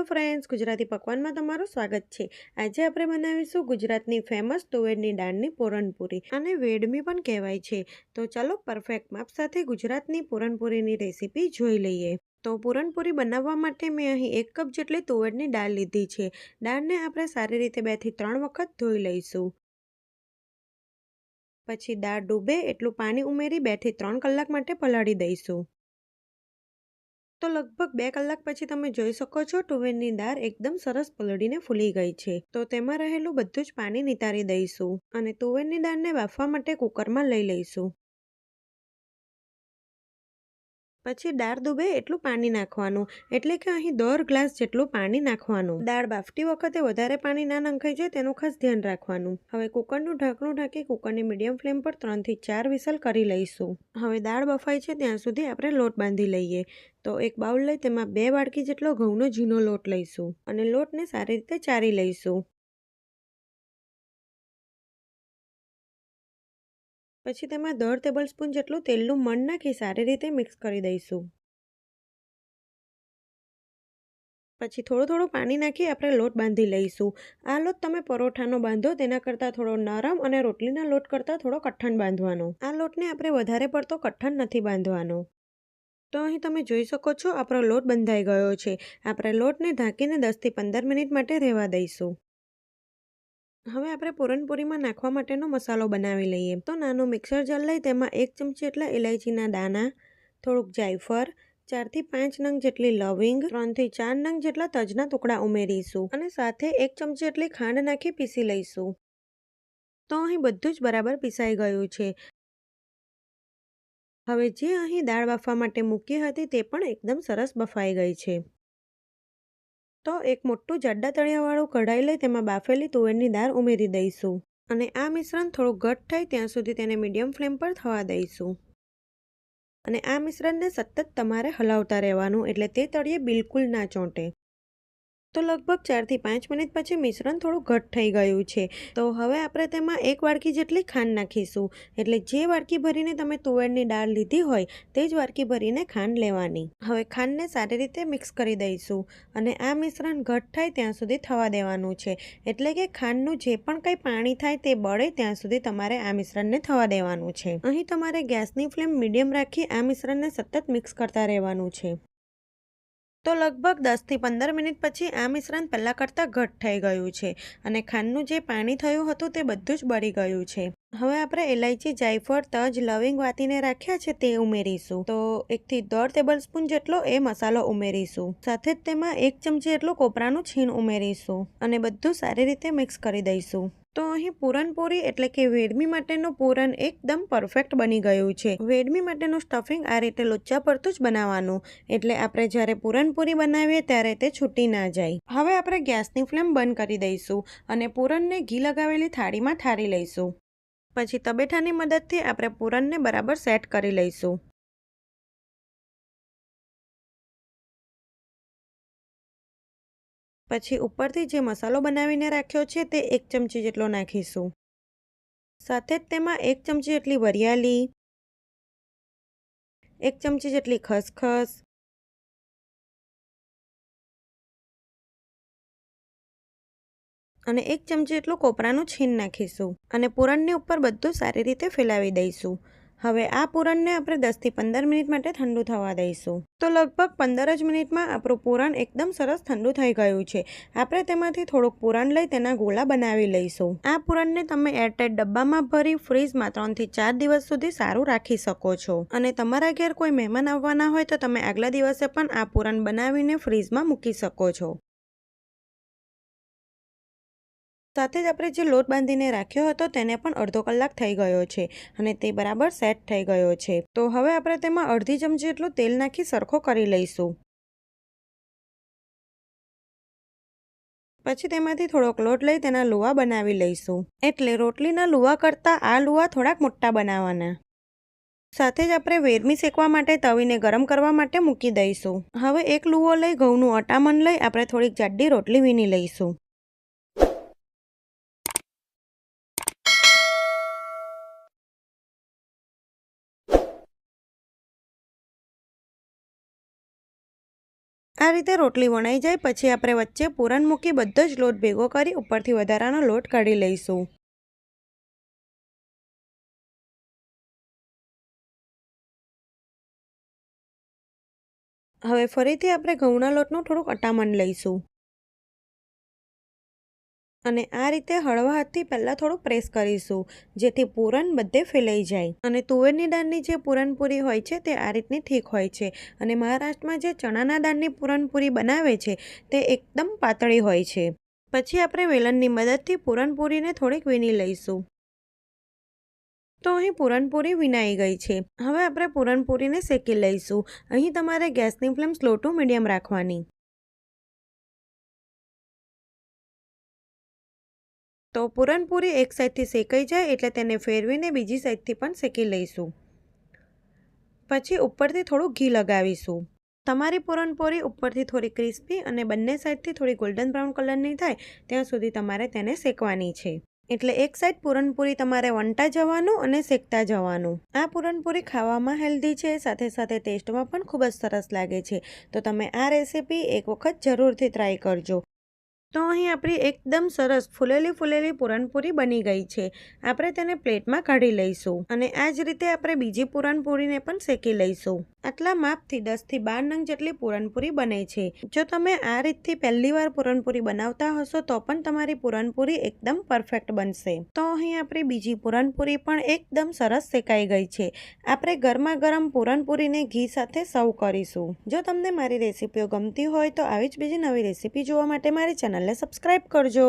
Hello friends, Gujarati પકવાનમાં તમારું સ્વાગત છે. આજે આપણે બનાવીશું ગુજરાતની ફેમસ તુવેરની દાળની પૂરણપૂરી અને વેડમી પણ કહેવાય છે. તો ચાલો પરફેક્ટ માપ સાથે ગુજરાતની પૂરણપૂરીની રેસીપી જોઈ લઈએ. તો પૂરણપૂરી બનાવવા માટે મેં અહીં એક કપ જેટલી તુવેરની દાળ લીધી છે. દાળને આપણે સારી રીતે બેથી ત્રણ વખત ધોઈ લઈશું. પછી દાળ ડૂબે એટલું પાણી ઉમેરી બેથી ત્રણ કલાક માટે પલાળી દઈશું. તો લગભગ બે કલાક પછી તમે જોઈ શકો છો તુવેરની દાળ એકદમ સરસ પલળીને ફૂલી ગઈ છે. તો તેમાં રહેલું બધું જ પાણી નિતારી દઈશું અને તુવેરની દાળને બાફવા માટે કુકરમાં લઈ લઈશું. પછી દાળ ડૂબે એટલું પાણી નાખવાનું. એટલે કે અહીં દોઢ ગ્લાસ જેટલું પાણી નાખવાનું. દાળ બાફતી વખતે વધારે પાણી ના નંખાઈ જાય તેનું ખાસ ધ્યાન રાખવાનું. હવે કુકરનું ઢાંકણું ઢાંકી કુકરની મીડિયમ ફ્લેમ પર ત્રણથી ચાર વિસલ કરી લઈશું. હવે દાળ બફાય છે, ત્યાં સુધી આપણે લોટ બાંધી લઈએ. તો એક બાઉલ લઈ, તેમાં બે વાડકી જેટલો ઘઉંનો ઝીણો લોટ લઈશું અને લોટને સારી રીતે ચારી લઈશું. પછી તેમાં દોઢ ટેબલ સ્પૂન જેટલું તેલનું મણ નાખી સારી રીતે મિક્સ કરી દઈશું. પછી થોડું થોડું પાણી નાખી આપણે લોટ બાંધી લઈશું. આ લોટ તમે પરોઠાનો બાંધો, તેના કરતાં થોડો નરમ અને રોટલીના લોટ કરતાં થોડો કઠણ બાંધવાનો. આ લોટને આપણે વધારે પડતો કઠણ નથી બાંધવાનો. તો અહીં તમે જોઈ શકો છો આપણો લોટ બંધાઈ ગયો છે. આપણે લોટને ઢાંકીને દસથી પંદર મિનિટ માટે રહેવા દઈશું. હવે આપણે પૂરણપૂરીમાં નાખવા માટેનો મસાલો બનાવી લઈએ. તો નાનું મિક્સર જાર લઈ તેમાં એક ચમચી એટલા ઇલાયચીના દાણા, થોડુંક જાયફળ, ચારથી પાંચ નંગ જેટલી લવિંગ, ત્રણથી ચાર નંગ જેટલા તજના ટુકડા ઉમેરીશું અને સાથે એક ચમચી એટલી ખાંડ નાખી પીસી લઈશું. તો અહીં બધું જ બરાબર પીસાઈ ગયું છે. હવે જે અહીં દાળ બાફવા માટે મૂકી હતી તે પણ એકદમ સરસ બફાઈ ગઈ છે. તો એક મોટું જાડા તળિયાવાળું કઢાઈ લઈ તેમાં બાફેલી તુવેરની દાળ ઉમેરી દઈશું અને આ મિશ્રણ થોડું ઘટ થાય ત્યાં સુધી તેને મીડિયમ ફ્લેમ પર થવા દઈશું. અને આ મિશ્રણને સતત તમારે હલાવતા રહેવાનું એટલે તે તળિયે બિલકુલ ના ચોંટે. તો લગભગ ચારથી પાંચ મિનિટ પછી મિશ્રણ થોડું ઘટ થઈ ગયું છે. તો હવે આપણે તેમાં એક વાડકી જેટલી ખાંડ નાખીશું. એટલે જે વાડકી ભરીને તમે તુવેરની દાળ લીધી હોય, તે જ વાડકી ભરીને ખાંડ લેવાની. હવે ખાંડને સારી રીતે મિક્સ કરી દઈશું અને આ મિશ્રણ ઘટ થાય ત્યાં સુધી થવા દેવાનું છે. એટલે કે ખાંડનું જે પણ કંઈ પાણી થાય તે બળે ત્યાં સુધી તમારે આ મિશ્રણને થવા દેવાનું છે. અહીં તમારે ગેસની ફ્લેમ મીડિયમ રાખી આ મિશ્રણને સતત મિક્સ કરતા રહેવાનું છે. તો લગભગ દસથી પંદર મિનિટ પછી આ મિશ્રણ પહેલાં કરતાં ઘટ થઈ ગયું છે અને ખાંડનું જે પાણી થયું હતું તે બધું જ બળી ગયું છે. હવે આપણે એલાયચી જાયફળ, તજ, લવિંગ વાતીને રાખ્યા છે તે ઉમેરીશું. તો એકથી દોઢ ટેબલ સ્પૂન જેટલો એ મસાલો ઉમેરીશું. સાથે જ તેમાં એક ચમચી એટલું કોપરાનું છીણ ઉમેરીશું અને બધું સારી રીતે મિક્સ કરી દઈશું. તો અહીં પૂરણપૂરી એટલે કે વેડમી માટેનું પૂરણ એકદમ પરફેક્ટ બની ગયું છે. વેડમી માટેનું સ્ટફિંગ આ રીતે લોચા પરતું જ બનાવવાનું. એટલે આપણે જ્યારે પૂરણપૂરી બનાવીએ ત્યારે તે છૂટી ના જાય. હવે આપણે ગેસની ફ્લેમ બંધ કરી દઈશું અને પૂરણને ઘી લગાવેલી થાળીમાં ઠારી લઈશું. પછી તબેઠાની મદદથી આપણે પૂરણને બરાબર સેટ કરી લઈશું. પછી ઉપરથી જે મસાલો બનાવીને રાખ્યો છે તે એક ચમચી જેટલો નાખીશું. સાથે જ તેમાં એક ચમચી જેટલી વરિયાળી, એક ચમચી જેટલી ખસખસ, અને એક ચમચી જેટલું કોપરાનું છીન નાખીશું અને પૂરણની ઉપર બધું સારી રીતે ફેલાવી દઈશું. હવે આ પૂરણને આપણે દસથી પંદર મિનિટ માટે ઠંડુ થવા દઈશું. તો લગભગ પંદર જ મિનિટમાં આપણું પૂરણ એકદમ સરસ ઠંડુ થઈ ગયું છે. આપણે તેમાંથી થોડુંક પૂરણ લઈ તેના ગોળા બનાવી લઈશું. આ પૂરણને તમે એરટાઈટ ડબ્બામાં ભરી ફ્રીજમાં ત્રણથી ચાર દિવસ સુધી સારું રાખી શકો છો. અને તમારા ઘેર કોઈ મહેમાન આવવાના હોય તો તમે આગલા દિવસે પણ આ પૂરણ બનાવીને ફ્રીજમાં મૂકી શકો છો. સાથે જ આપણે જે લોટ બાંધીને રાખ્યો હતો તેને પણ અડધો કલાક થઈ ગયો છે અને તે બરાબર સેટ થઈ ગયો છે. તો હવે આપણે તેમાં અડધી ચમચી જેટલું તેલ નાખી સરખો કરી લઈશું. પછી તેમાંથી થોડોક લોટ લઈ તેના લુવા બનાવી લઈશું. એટલે રોટલીના લુવા કરતાં આ લુવા થોડાક મોટા બનાવવાના સાથે જ આપણે વેરમી શેકવા માટે તવીને ગરમ કરવા માટે મૂકી દઈશું. હવે એક લુવો લઈ ઘઉંનું અટામણ લઈ આપણે થોડીક જાડી રોટલી વીણી લઈશું. આ રીતે રોટલી વણાઈ જાય, પછી આપણે વચ્ચે પૂરણ મૂકી બધો જ લોટ ભેગો કરી ઉપરથી વધારાનો લોટ કાઢી લઈશું. હવે ફરીથી આપણે ઘઉંના લોટનું થોડુંક અટામણ લઈશું. અને આ રીતે હળવા હાથથી પહેલાં થોડું પ્રેસ કરીશું, જેથી પૂરણ બધે ફેલાઈ જાય. અને તુવેરની દાળની જે પૂરણપૂરી હોય છે તે આ રીતની ઠીક હોય છે. અને મહારાષ્ટ્રમાં જે ચણાના દાળની પૂરણપૂરી બનાવે છે તે એકદમ પાતળી હોય છે. પછી આપણે વેલણની મદદથી પૂરણપૂરીને થોડીક વીણી લઈશું. તો અહીં પૂરણપૂરી વિનાઈ ગઈ છે. હવે આપણે પૂરણપૂરીને શેકી લઈશું. અહીં તમારે ગેસની ફ્લેમ સ્લો ટુ મીડિયમ રાખવાની. તો પૂરણપૂરી એક સાઈડથી શેકાઈ જાય એટલે તેને ફેરવીને બીજી સાઈડથી પણ શેકી લઈશું. પછી ઉપરથી થોડું ઘી લગાવીશું. તમારી પૂરણપોરી ઉપરથી થોડી ક્રિસ્પી અને બંને સાઈડથી થોડી ગોલ્ડન બ્રાઉન કલરની થાય ત્યાં સુધી તમારે તેને શેકવાની છે. એટલે એક સાઈડ પૂરણપૂરી તમારે વંટા જવાનું અને શેકતા જવાનું. આ પૂરણપૂરી ખાવામાં હેલ્ધી છે, સાથે સાથે ટેસ્ટમાં પણ ખૂબ જ સરસ લાગે છે. તો તમે આ રેસીપી એક વખત જરૂરથી ટ્રાય કરજો. તો અહીં આપણી એકદમ સરસ ફૂલેલી ફૂલેલી પૂરણપૂરી બની ગઈ છે. આપણે તેને પ્લેટમાં કાઢી લઈશું અને આ જ રીતે આપણે બીજી પૂરણપૂરીને પણ શેકી લઈશું. આટલા માપથી દસથી બાર નંગ જેટલી પૂરણપૂરી બને છે. જો તમે આ રીતથી પહેલી વાર પૂરણપૂરી બનાવતા હશો તો પણ તમારી પૂરણપૂરી એકદમ પરફેક્ટ બનશે. તો અહીં આપણી બીજી પૂરણપૂરી પણ એકદમ સરસ શેકાઈ ગઈ છે. આપણે ગરમા ગરમ પૂરણપૂરીને ઘી સાથે સર્વ કરીશું. જો તમને મારી રેસીપીઓ ગમતી હોય તો આવી જ બીજી નવી રેસીપી જોવા માટે મારી ચેનલને સબસ્ક્રાઈબ કરજો.